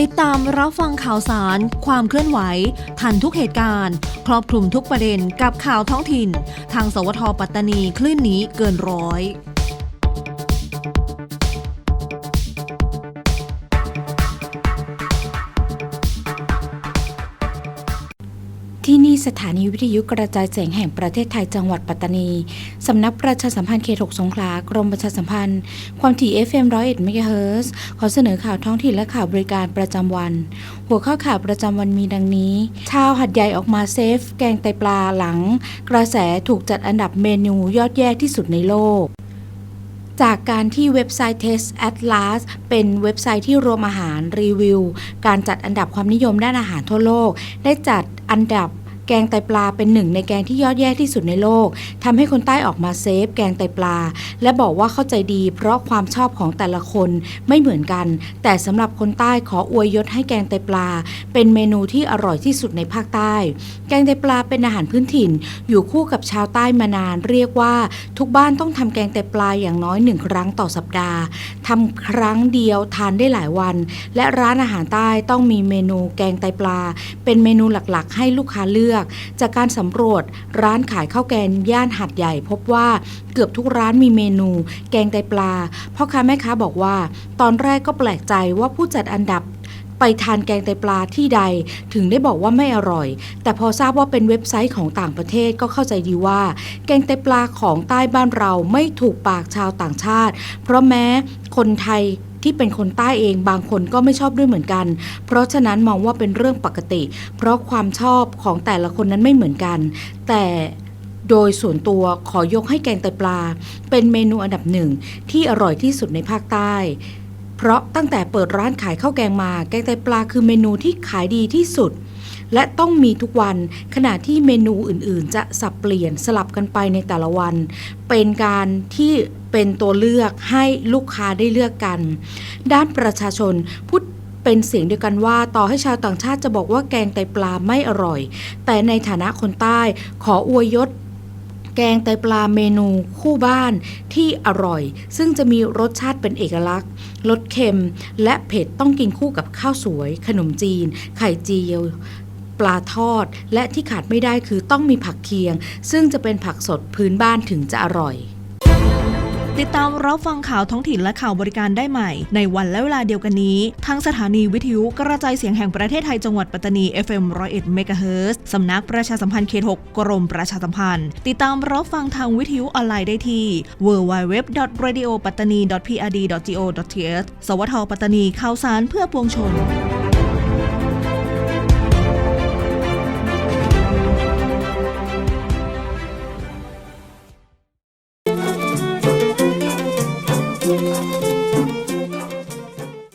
ติดตามรับฟังข่าวสาร ความเคลื่อนไหว ทันทุกเหตุการณ์ ครอบคลุมทุกประเด็นกับข่าวท้องถิ่น ทางสวทปัตตานีคลื่นนี้เกินร้อย ที่นี่สถานีวิทยุกระจายเสียงแห่งประเทศไทยจังหวัดปัตตานี สำนักประชาสัมพันธ์เขตหกสงขลากรมประชาสัมพันธ์ ความถี่ FM 101เมกะเฮิรตซ์ขอเสนอข่าวท้องถิ่นและข่าวบริการประจำวัน หัวข้อข่าวประจำวันมีดังนี้ ชาวหัดใหญ่ออกมาเซฟ แกงไตปลาหลัง กระแสถูกจัดอันดับเมนูยอดแย่ที่สุดในโลก จากการที่เว็บไซต์ Test Atlas เป็นเว็บไซต์ที่รวมอาหารรีวิว การจัดอันดับความนิยมด้านอาหารทั่วโลก ได้จัดอันดับ แกงไตปลาเป็นหนึ่งในแกงที่ยอดแย่ที่สุดในโลกทำให้คนใต้ออกมาเซฟ แกงไตปลา และบอกว่าเข้าใจดี เพราะความชอบของแต่ละคนไม่เหมือนกัน แต่สำหรับคนใต้ขออวยยศให้แกงไตปลา เป็นเมนูที่อร่อยที่สุดในภาคใต้ แกงไตปลาเป็นอาหารพื้นถิ่น อยู่คู่กับชาวใต้มานาน เรียกว่าทุกบ้านต้องทำแกงไตปลาอย่างน้อยหนึ่งครั้งต่อสัปดาห์ทำครั้งเดียวทานได้หลายวัน และร้านอาหารใต้ต้องมีเมนูแกงไตปลา เป็นเมนูหลักๆ ให้ลูกค้าเลือกจากการสำรวจร้านขายข้าวแกงย่านหัดใหญ่ พบว่าเกือบทุกร้านมีเมนู แกงไตปลาพ่อค้าแม่ค้าบอกว่า ตอนแรกก็แปลกใจว่าผู้จัดอันดับไปทานแกงไตปลาที่ใดถึงได้บอกว่าไม่อร่อย แต่พอทราบว่าเป็นเว็บไซต์ของต่างประเทศก็เข้าใจดีว่า แกงไตปลาของใต้บ้านเราไม่ถูกปากชาวต่างชาติ เพราะแม้คนไทย ที่เป็นคนใต้เองบางคนก็ไม่ชอบด้วยเหมือนกัน เพราะฉะนั้นมองว่าเป็นเรื่องปกติ เพราะความชอบของแต่ละคนนั้นไม่เหมือนกัน แต่โดยส่วนตัวขอยกให้แกงไตปลา เป็นเมนูอันดับหนึ่งที่อร่อยที่สุดในภาคใต้ เพราะตั้งแต่เปิดร้านขายข้าวแกงมา แกงไตปลาคือเมนูที่ขายดีที่สุด และต้องมีทุกวันขณะที่เมนูอื่นๆ จะสับเปลี่ยนสลับกันไปในแต่ละวัน เป็นการที่เป็นตัวเลือกให้ลูกค้าได้เลือกกัน ด้านประชาชนพูดเป็นเสียงเดียวกันว่าต่อให้ชาวต่างชาติจะบอกว่าแกงไตปลาไม่อร่อย แต่ในฐานะคนใต้ขออวยยศแกงไตปลาเมนูคู่บ้านที่อร่อย ซึ่งจะมีรสชาติเป็นเอกลักษณ์รสเค็ม และเผ็ดต้องกินคู่กับข้าวสวย ขนมจีน ไข่เจียว ปลาทอด และที่ขาดไม่ได้คือต้องมีผักเคียง ซึ่งจะเป็นผักสดพื้นบ้านถึงจะอร่อยติดตามรับฟังข่าวท้องถิ่นและข่าวบริการได้ใหม่ ในวันและเวลาเดียวกันนี้ ทางสถานีวิทยุกระจายเสียงแห่งประเทศไทยจังหวัดปัตตานี FM 101เมกะเฮิรตซ์สำนักประชาสัมพันธ์เขต 6 กรมประชาสัมพันธ์ ติดตามรับฟังทางวิทยุออนไลน์ได้ที่ www.radiopattani.prd.go.th สวทปัตตานีข่าวสารเพื่อปวงชน